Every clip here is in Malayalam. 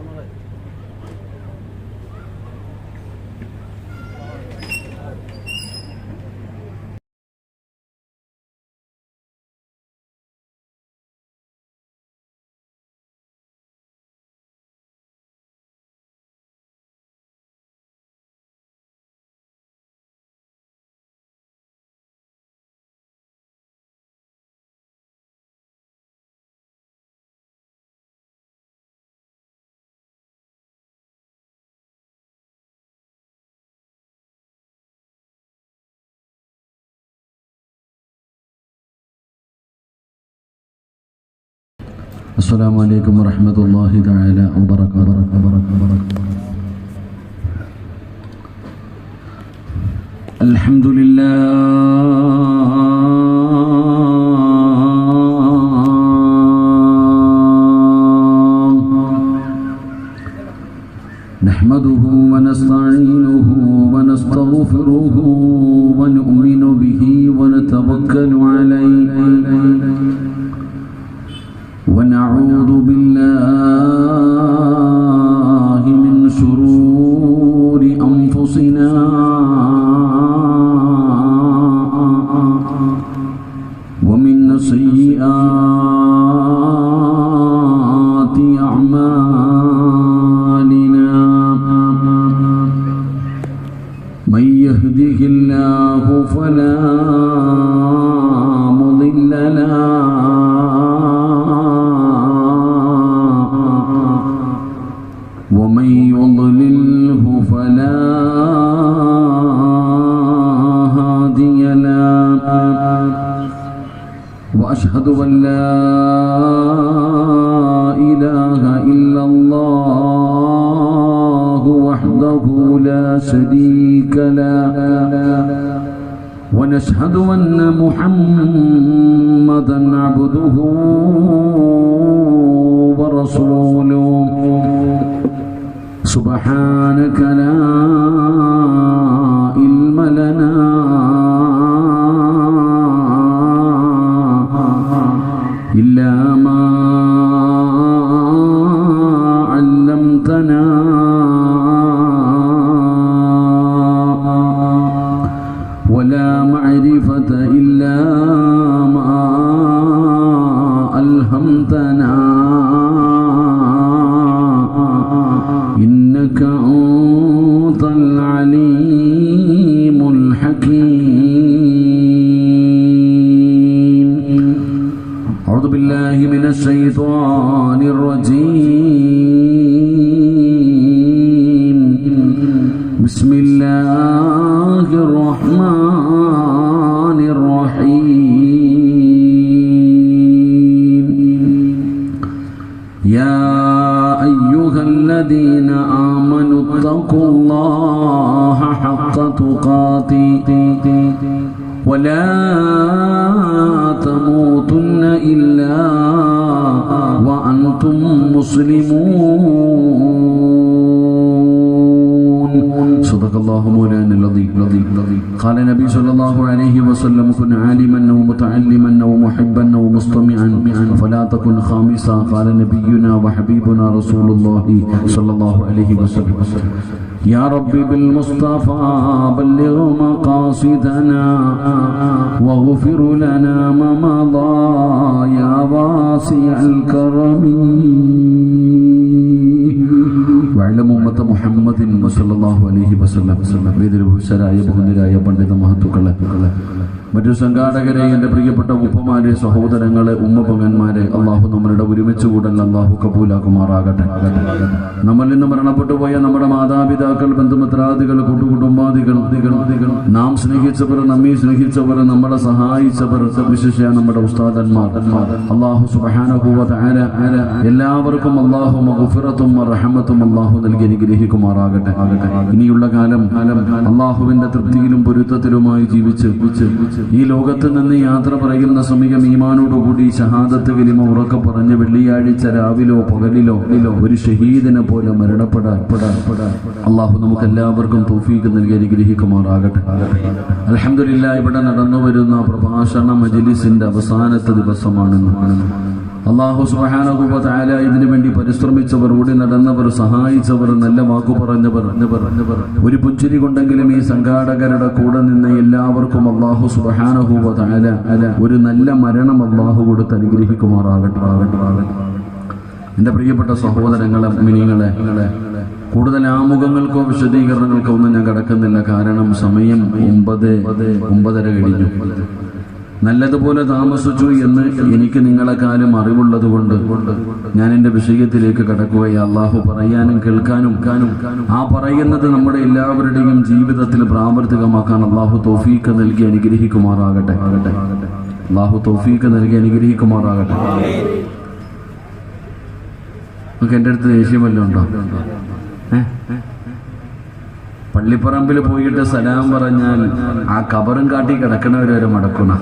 Assalamualaikum. السلام عليكم ورحمة الله تعالى وبركاته. الحمد لله واشهد أن لا إله إلا الله وحده لا شريك له. ونشهد أن محمدا عبده ورسوله. سبحانك لا علم لنا الشيطان الرجيم. بسم الله الرحمن الرحيم. يا أيها الذين آمنوا اتقوا الله حق تقاته ولا مسلمون صدق الله مولانا العظيم. قال النبي صلى الله عليه وسلم كن عالما ومتعلما ومحبا ومستمعا فلا تكن خامسا. قال نبينا وحبيبنا رسول الله صلى الله عليه وسلم. يا ربي بالمصطفى بلغ مقاصدنا واغفر لنا ما مضى يا واسع الكرم. വഅലം ഉമ്മത്ത മുഹമ്മദിൻ പണ്ഡിത മഹത്തുക്കളെ മറ്റു സംഘാടകരെ എന്റെ പ്രിയപ്പെട്ട ഉപ്പമാരെ സഹോദരങ്ങളെ ഉമ്മപൊങ്ങന്മാരെ അള്ളാഹു നമ്മളുടെ ഒരുമിച്ച് കൂടൽ അള്ളാഹു കബൂലാക്കുമാറാകട്ടെ. നമ്മളിൽ നിന്ന് മരണപ്പെട്ടു പോയ നമ്മുടെ മാതാപിതാക്കൾ ബന്ധുമിത്രാദികൾ കൂട്ടുകുടുംബാദികൾ നാം സ്നേഹിച്ചവർ നമ്മെ സ്നേഹിച്ചവർ നമ്മളെ സഹായിച്ചവർ വിശേഷ നമ്മുടെ ഉസ്താദന്മാർ. അള്ളാഹു സുബാനഹൂവ എല്ലാവർക്കും അള്ളാഹു മഹുഫിറത്തും അള്ളാഹു നൽകി അനുഗ്രഹിക്കുമാറാകട്ടെ. ഇനിയുള്ള കാലം അള്ളാഹുവിന്റെ തൃപ്തിയിലും പൊരുത്തത്തിലുമായി ജീവിച്ച് ഈ ലോകത്ത് നിന്ന് യാത്ര പറയുന്ന സമയം ഈമാനോടുകൂടി ഷഹാദത്ത് കലിമ ഉറക്കെ പറഞ്ഞ് വെള്ളിയാഴ്ച രാവിലോ പകലിലോ ഒരു ഷഹീദിനെ പോലെ മരണപ്പെടാൻ അള്ളാഹു നമുക്ക് എല്ലാവർക്കും തോഫീക്ക് നൽകി അനുഗ്രഹിക്കുമാറാകട്ടെ. അലഹമില്ല ഇവിടെ നടന്നു വരുന്ന പ്രഭാഷണ മജലിസിന്റെ അവസാനത്തെ ദിവസമാണെന്ന് അള്ളാഹു സുഹാനകുപതാല ഇതിനു വേണ്ടി പരിശ്രമിച്ചവർ ഓടി നടന്നവർ സഹായിച്ചവർ നല്ല വാക്കു പറഞ്ഞവർ ഒരു പുഞ്ചിരി കൊണ്ടെങ്കിലും ഈ സംഘാടകരുടെ കൂടെ നിന്ന് എല്ലാവർക്കും അള്ളാഹു സുഹാനകുപതാല താല ഒരു നല്ല മരണം അള്ളാഹു കൊടുത്ത് അനുഗ്രഹിക്കുമാറാകട്ടെ. എന്റെ പ്രിയപ്പെട്ട സഹോദരങ്ങളെ മിനിങ്ങളെ കൂടുതൽ ആമുഖങ്ങൾക്കോ വിശദീകരണങ്ങൾക്കോ ഒന്നും ഞാൻ കിടക്കുന്നില്ല. കാരണം സമയം ഒമ്പത് ഒമ്പതര കഴിഞ്ഞു. നല്ലതുപോലെ താമസിച്ചു എന്ന് എനിക്ക് നിങ്ങളെക്കാളും അറിവുള്ളത് കൊണ്ട് ഞാൻ എന്റെ വിഷയത്തിലേക്ക് കടക്കുകയും. അള്ളാഹു പറയാനും കേൾക്കാനും കാനും ആ പറയുന്നത് നമ്മുടെ എല്ലാവരുടെയും ജീവിതത്തിൽ പ്രാവർത്തികമാക്കാൻ അള്ളാഹു തോഫീക്ക് നൽകി അനുഗ്രഹിക്കുമാറാകട്ടെ. ആകട്ടെ അള്ളാഹു തോഫീക്ക് നൽകി അനുഗ്രഹിക്കുമാറാകട്ടെ. നമുക്ക് എന്റെ അടുത്ത് ദേഷ്യം വല്ലതും ഉണ്ടോ? ഏ? പള്ളിപ്പറമ്പിൽ പോയിട്ട് സലാം പറഞ്ഞാൽ ആ കബറും കാട്ടി കിടക്കണവരെ മടക്കുന്ന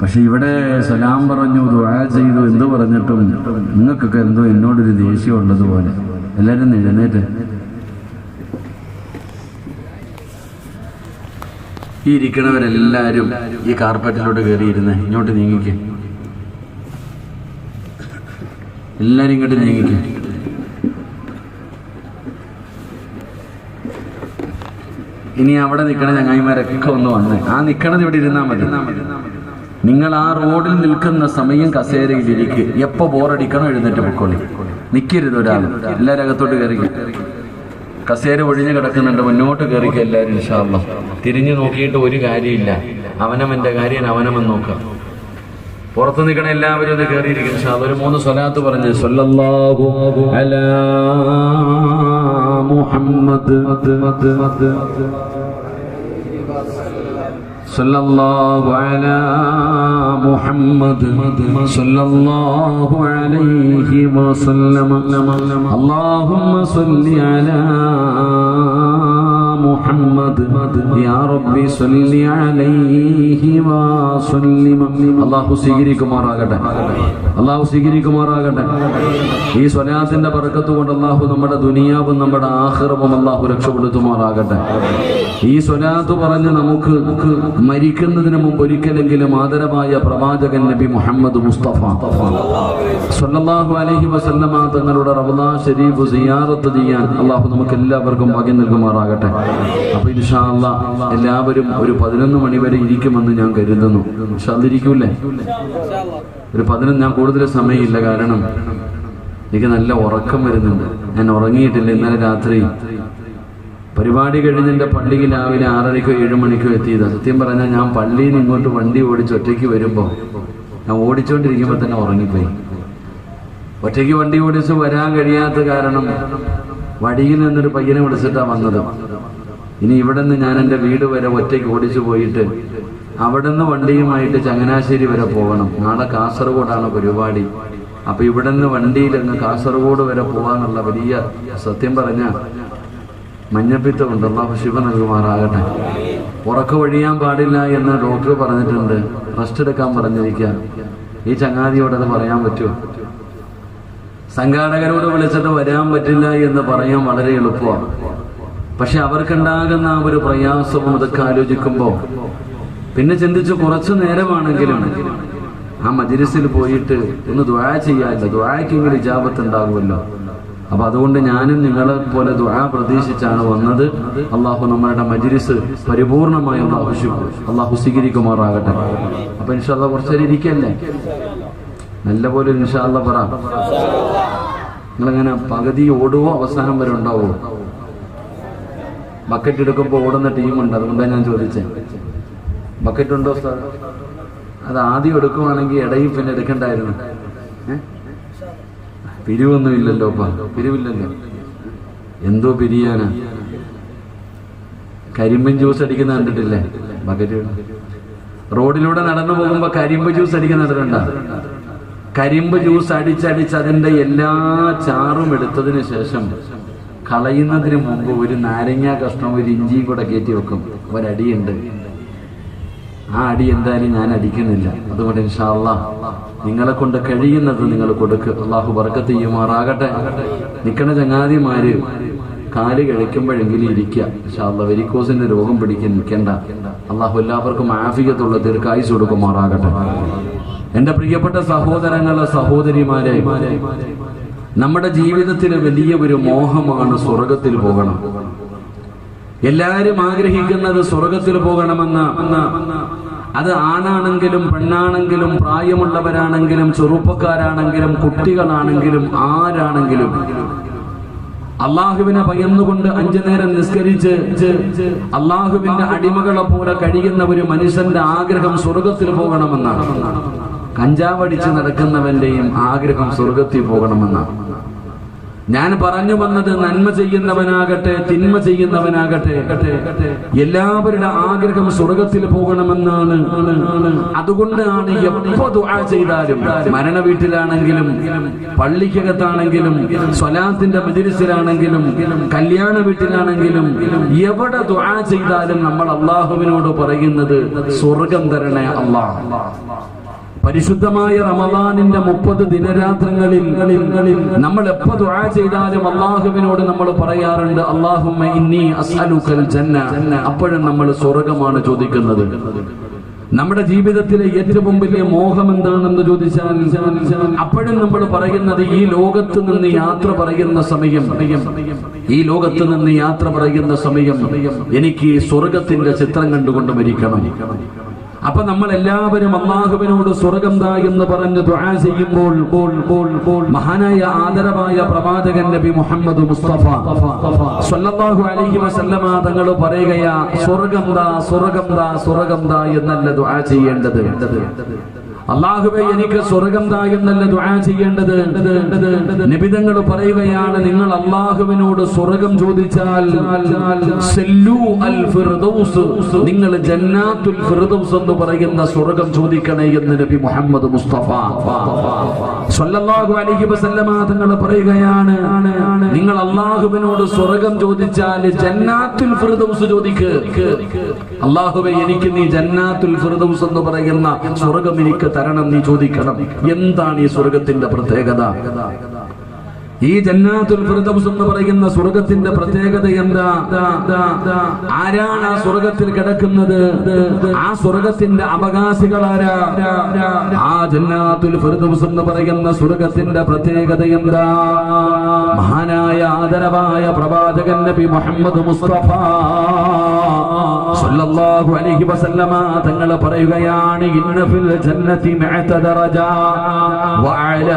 പക്ഷെ ഇവിടെ സലാം പറഞ്ഞു ദുആ ചെയ്തു എന്ത് പറഞ്ഞിട്ടും നിങ്ങൾക്കൊക്കെ എന്തോ എന്നോടൊരു ദേഷ്യം ഉള്ളതുപോലെ. എല്ലാവരും എഴുന്നേറ്റ്. ഈ ഇരിക്കണവരെല്ലാരും ഈ കാർപ്പറ്റിലോട്ട് കയറിയിരുന്നേ ഇങ്ങോട്ട് നീങ്ങിക്കേ. എല്ലാവരും ഇങ്ങോട്ട് നീങ്ങിക്ക്. ഇനി അവിടെ നിൽക്കണ ചങ്ങായിമാരൊക്കെ ഒന്ന് വന്ന് ആ നിൽക്കണത് ഇവിടെ ഇരുന്നാൽ മതി. നിങ്ങൾ ആ റോഡിൽ നിൽക്കുന്ന സമയം കസേരയിൽ ഇരിക്കുക എപ്പോ ബോറടിക്കണോ എഴുന്നേറ്റ് പൊക്കോളി. നിൽക്കരുത് ഒരാൾ. എല്ലാവരും അകത്തോട്ട് കയറി. കസേര ഒഴിഞ്ഞു കിടക്കുന്നുണ്ട്. മുന്നോട്ട് കയറിക്കുക എല്ലാവരും ഇൻഷാല്ല തിരിഞ്ഞു നോക്കിയിട്ട് ഒരു കാര്യമില്ല. അവനവന്റെ കാര്യം അവനവൻ നോക്കാം പുറത്ത് നിൽക്കണ എല്ലാവരും ഒന്ന് കയറിയിരിക്കും ഇൻഷാല്ല ഒരു മൂന്ന് സ്വലാത്ത് പറഞ്ഞ് സ്വല്ലല്ലാഹു അലാ മുഹമ്മദ് صلى الله على محمد صلى الله عليه وسلم اللهم صل على മുഹമ്മദ് യാ റബ്ബി സല്ലി അലൈഹി വസല്ലിം. അല്ലാഹു സ്വീകരിക്കുമാറാകട്ടെ. അല്ലാഹു സ്വീകരിക്കുമാറാകട്ടെ. ഈ സ്വലാത്തിന്റെ ബർക്കത്ത് കൊണ്ട് അല്ലാഹു നമ്മുടെ ദുനിയാവും നമ്മുടെ ആഖിറവും അല്ലാഹു രക്ഷപ്പെടുത്തുമാറാകട്ടെ. ഈ സ്വലാത്ത് പറഞ്ഞ് നമുക്ക് മരിക്കുന്നതിന് മുമ്പ് ഒരിക്കലെങ്കിലും ആദരവായ പ്രവാചകൻ നബി മുഹമ്മദ് മുസ്തഫ സല്ലല്ലാഹു അലൈഹി വസല്ലമ തങ്ങളുടെ റമദാൻ ഷരീഫ് സിയാറത്ത് ചെയ്യാൻ അല്ലാഹു നമുക്ക് എല്ലാവർക്കും ഭാഗ്യം നൽകുമാറാകട്ടെ. അപ്പൊ ഇൻഷാ അല്ലാ എല്ലാവരും ഒരു പതിനൊന്ന് മണി വരെ ഇരിക്കുമെന്ന് ഞാൻ കരുതുന്നു. ഇരിക്കൂലേ ഒരു പതിനൊന്ന് ഞാൻ കൂടുതൽ സമയമില്ല കാരണം എനിക്ക് നല്ല ഉറക്കം വരുന്നുണ്ട്. ഞാൻ ഉറങ്ങിയിട്ടില്ല ഇന്നലെ രാത്രി. പരിപാടി കഴിഞ്ഞെന്റെ പള്ളിക്ക് രാവിലെ ആറരയ്ക്കോ ഏഴു മണിക്കോ എത്തിയതാണ് സത്യം പറഞ്ഞാൽ ഞാൻ പള്ളിയിൽ നിന്ന് ഇങ്ങോട്ട് വണ്ടി ഓടിച്ച് ഒറ്റയ്ക്ക് വരുമ്പോൾ ഞാൻ ഓടിച്ചുകൊണ്ടിരിക്കുമ്പോൾ തന്നെ ഉറങ്ങിപ്പോയി. ഒറ്റയ്ക്ക് വണ്ടി ഓടിച്ച് വരാൻ കഴിയാത്ത കാരണം വടിയിൽ നിന്നൊരു പയ്യനെ വിളിച്ചിട്ടാണ് വന്നത്. ഇനി ഇവിടെ നിന്ന് ഞാൻ എന്റെ വീട് വരെ ഒറ്റയ്ക്ക് ഓടിച്ചു പോയിട്ട് അവിടെ നിന്ന് വണ്ടിയുമായിട്ട് ചങ്ങനാശ്ശേരി വരെ പോകണം. നാളെ കാസർഗോഡാണ് പരിപാടി. അപ്പൊ ഇവിടെ നിന്ന് വണ്ടിയിൽ അങ്ങ് കാസർഗോഡ് വരെ പോകാനുള്ള വലിയ സത്യം പറഞ്ഞ മഞ്ഞപ്പിത്തം ഉണ്ടല്ലോ ശിവ നൽകുമാറാകട്ടെ. ഉറക്കം ഒഴിയാൻ പാടില്ല എന്ന് ഡോക്ടർ പറഞ്ഞിട്ടുണ്ട്. റെസ്റ്റ് എടുക്കാൻ പറഞ്ഞിരിക്കുക ഈ ചങ്ങാതിയോട് പറയാൻ പറ്റുമോ? സംഘാടകരോട് വിളിച്ചിട്ട് വരാൻ പറ്റില്ല എന്ന് പറയാൻ വളരെ എളുപ്പമാണ്. പക്ഷെ അവർക്കുണ്ടാകുന്ന ആ ഒരു പ്രയാസവും അതൊക്കെ ആലോചിക്കുമ്പോൾ പിന്നെ ചിന്തിച്ച് കുറച്ചു നേരമാണെങ്കിലും ആ മജിരിസിൽ പോയിട്ട് ഒന്ന് ദ്വാ ചെയ്യാല്ല. ദ്വായ്ക്കെങ്കിലും ഇജാബത്ത് ഉണ്ടാകുമല്ലോ. അപ്പൊ അതുകൊണ്ട് ഞാനും നിങ്ങളെ പോലെ ദ്വാ പ്രതീക്ഷിച്ചാണ് വന്നത്. അള്ളാഹു നമ്മളുടെ മജിരിസ് പരിപൂർണമായി ആവശ്യം അള്ളാഹു സ്വീകരിക്കുമാറാകട്ടെ. അപ്പൊ ഇൻഷാല്ല കുറച്ചേരം ഇരിക്കല്ലേ? നല്ലപോലെ ഇൻഷാല്ല പറ. നിങ്ങളെങ്ങനെ പകുതി ഓടുവോ അവസാനം വരെ ഉണ്ടാവോ ബക്കറ്റ് എടുക്കുമ്പോൾ ഓടുന്ന ടീമുണ്ട് അതുകൊണ്ടാണ് ഞാൻ ചോദിച്ചത് ബക്കറ്റ് ഉണ്ടോ സാർ അത് ആദ്യം എടുക്കുവാണെങ്കിൽ ഇടയും പിന്നെ എടുക്കണ്ടായിരുന്നു? പിരിവൊന്നും ഇല്ലല്ലോ അപ്പ പിരിവില്ലല്ലോ. എന്തോ പിരിയാനാ. കരിമ്പൻ ജ്യൂസ് അടിക്കുന്ന കണ്ടിട്ടില്ലേ? ബക്കറ്റ് റോഡിലൂടെ നടന്നു പോകുമ്പോ കരിമ്പ് ജ്യൂസ് അടിക്കുന്ന കണ്ടിട്ടുണ്ടോ കരിമ്പ് ജ്യൂസ് അടിച്ചടിച്ച് അതിന്റെ എല്ലാ ചാറും എടുത്തതിന് ശേഷം കളയുന്നതിന് മുമ്പ് ഒരു നാരങ്ങ കഷ്ണം ഒരു ഇഞ്ചിയും കൂടെ കയറ്റി വെക്കും. ഒരടിയുണ്ട്. ആ അടി എന്തായാലും ഞാൻ അടിക്കുന്നില്ല. അതുകൊണ്ട് ഇൻഷാല്ല നിങ്ങളെ കൊണ്ട് കഴിയുന്നത് നിങ്ങൾ കൊടുക്ക്. അള്ളാഹു ബർക്കത്ത് ചെയ്യുമാറാകട്ടെ. നിക്കണ ചങ്ങാതിമാര് കാൽ കഴിക്കുമ്പോഴെങ്കിലും ഇരിക്കുക വെരിക്കോസിന്റെ രോഗം പിടിക്കാൻ നിൽക്കണ്ട. അള്ളാഹു എല്ലാവർക്കും ആഫിയത്തുള്ള ദീർഘായുസ് കൊടുക്കുമാറാകട്ടെ. എന്റെ പ്രിയപ്പെട്ട സഹോദരങ്ങളെ സഹോദരിമാരെ നമ്മുടെ ജീവിതത്തിന് വലിയ ഒരു മോഹമാണ് സ്വർഗത്തിൽ പോകണം. എല്ലാവരും ആഗ്രഹിക്കുന്നത് സ്വർഗത്തിൽ പോകണമെന്ന്. അത് ആണാണെങ്കിലും പെണ്ണാണെങ്കിലും പ്രായമുള്ളവരാണെങ്കിലും ചെറുപ്പക്കാരാണെങ്കിലും കുട്ടികളാണെങ്കിലും ആരാണെങ്കിലും. അള്ളാഹുവിനെ ഭയന്നുകൊണ്ട് അഞ്ചു നേരം നിസ്കരിച്ച് അള്ളാഹുവിന്റെ അടിമകളെ പോലെ കഴിയുന്ന ഒരു മനുഷ്യന്റെ ആഗ്രഹം സ്വർഗത്തിൽ പോകണമെന്നാണ്. കഞ്ചാവടിച്ച് നടക്കുന്നവന്റെയും ആഗ്രഹം സ്വർഗത്തിൽ പോകണമെന്നാണ്. ഞാൻ പറഞ്ഞു വന്നത് നന്മ ചെയ്യുന്നവനാകട്ടെ തിന്മ ചെയ്യുന്നവനാകട്ടെ. എല്ലാവരുടെ ആഗ്രഹം സ്വർഗത്തിൽ പോകണമെന്നാണ്. അതുകൊണ്ടാണ് എപ്പോ ദുആ ചെയ്താലും മരണ വീട്ടിലാണെങ്കിലും പള്ളിക്കകത്താണെങ്കിലും സ്വലാത്തിന്റെ മജിലിസിലാണെങ്കിലും കല്യാണ വീട്ടിലാണെങ്കിലും എവിടെ ദുആ ചെയ്താലും നമ്മൾ അള്ളാഹുവിനോട് പറയുന്നത് സ്വർഗം തരണേ അള്ളാഹ് പരിശുദ്ധമായ റമദാനിന്റെ മുപ്പത് ദിനരാത്രങ്ങളിൽ നമ്മൾ എപ്പോ ദുആ ചെയ്താലും അള്ളാഹുവിനോട് നമ്മൾ പറയാറുണ്ട് അള്ളാഹുമ്മ ഇന്നി അസ്അലുക്കൽ ജന്ന. അപ്പോഴും നമ്മൾ സ്വർഗമാണ് ചോദിക്കുന്നത്. നമ്മുടെ ജീവിതത്തിലെ ഏറ്റവും വലിയ മോഹം എന്താണെന്ന് ചോദിച്ചാൽ അപ്പോഴും നമ്മൾ പറയുന്നത് ഈ ലോകത്ത് നിന്ന് യാത്ര പറയുന്ന സമയം. ഈ ലോകത്ത് നിന്ന് യാത്ര പറയുന്ന സമയം. എനിക്ക് സ്വർഗത്തിന്റെ ചിത്രം കണ്ടുകൊണ്ട് മരിക്കണം. അപ്പൊ നമ്മൾ എല്ലാവരും അള്ളാഹുവിനോട് സ്വർഗം താ എന്ന് പറഞ്ഞ് ദുആ ചെയ്യുമ്പോൾ മഹാനായ ആദരവായ പ്രവാചകൻ നബി മുഹമ്മദ് മുസ്തഫ. സ്വല്ലല്ലാഹു അലൈഹി വസല്ലമ തങ്ങൾ പറയുകയാ സ്വർഗം താ സ്വർഗം താ സ്വർഗം താ എന്നല്ല ദുആ ചെയ്യേണ്ടത്. അള്ളാഹുവെ എനിക്ക് സ്വർഗം താകുന്നല്ല ദുആ ചെയ്യേണ്ടത്. നിബിതങ്ങൾ പറയുകയാണ് നിങ്ങൾ അള്ളാഹുവിനോട് സ്വർഗം ചോദിച്ചാൽ അൽ ഫിർദൗസ് നിങ്ങൾ ജന്നാത്തുൽ ഫിർദൗസ് എന്ന് പറയുന്ന സ്വർഗം ചോദിക്കണേ എന്ന് നബി മുഹമ്മദ് മുസ്തഫ. സല്ലല്ലാഹു അലൈഹി വസല്ലമ തങ്ങൾ പറയുകയാണ് നിങ്ങൾ അള്ളാഹുവിനോട് സ്വർഗം ചോദിച്ചാൽ ജന്നാത്തുൽ ഫിർദൗസ് ചോദിക്ക്. അള്ളാഹുബെ എനിക്ക് നീ ജന്നാത്തുൽ ഫിർദൗസ് എന്ന് പറയുന്ന സ്വർഗം എനിക്ക് തരണം നീ ചോദിക്കണം. എന്താണ് ഈ സ്വർഗത്തിന്റെ പ്രത്യേകത? ഈ ജന്നാത്തുൽ ഫിർദൗസ് എന്ന് പറയുന്ന സ്വർഗത്തിന്റെ പ്രത്യേകത എന്താ? ആരാണ് ആ സ്വർഗത്തിൽ കിടക്കുന്നത്? ആ സ്വർഗത്തിന്റെ അവകാശികൾ ആരാ? ആ ജന്നാത്തുൽ ഫിർദൗസ് എന്ന് പറയുന്ന സ്വർഗത്തിന്റെ പ്രത്യേകത എന്താ? മഹാനായ ആദരവായ പ്രവാചകൻ നബി മുഹമ്മദ് മുസ്തഫ സല്ലല്ലാഹു അലൈഹി വസല്ലമ തങ്ങൾ പറയുകയാണ് ഇന്ന ഫിൽ ജന്നതി മഅതദറജ വഅല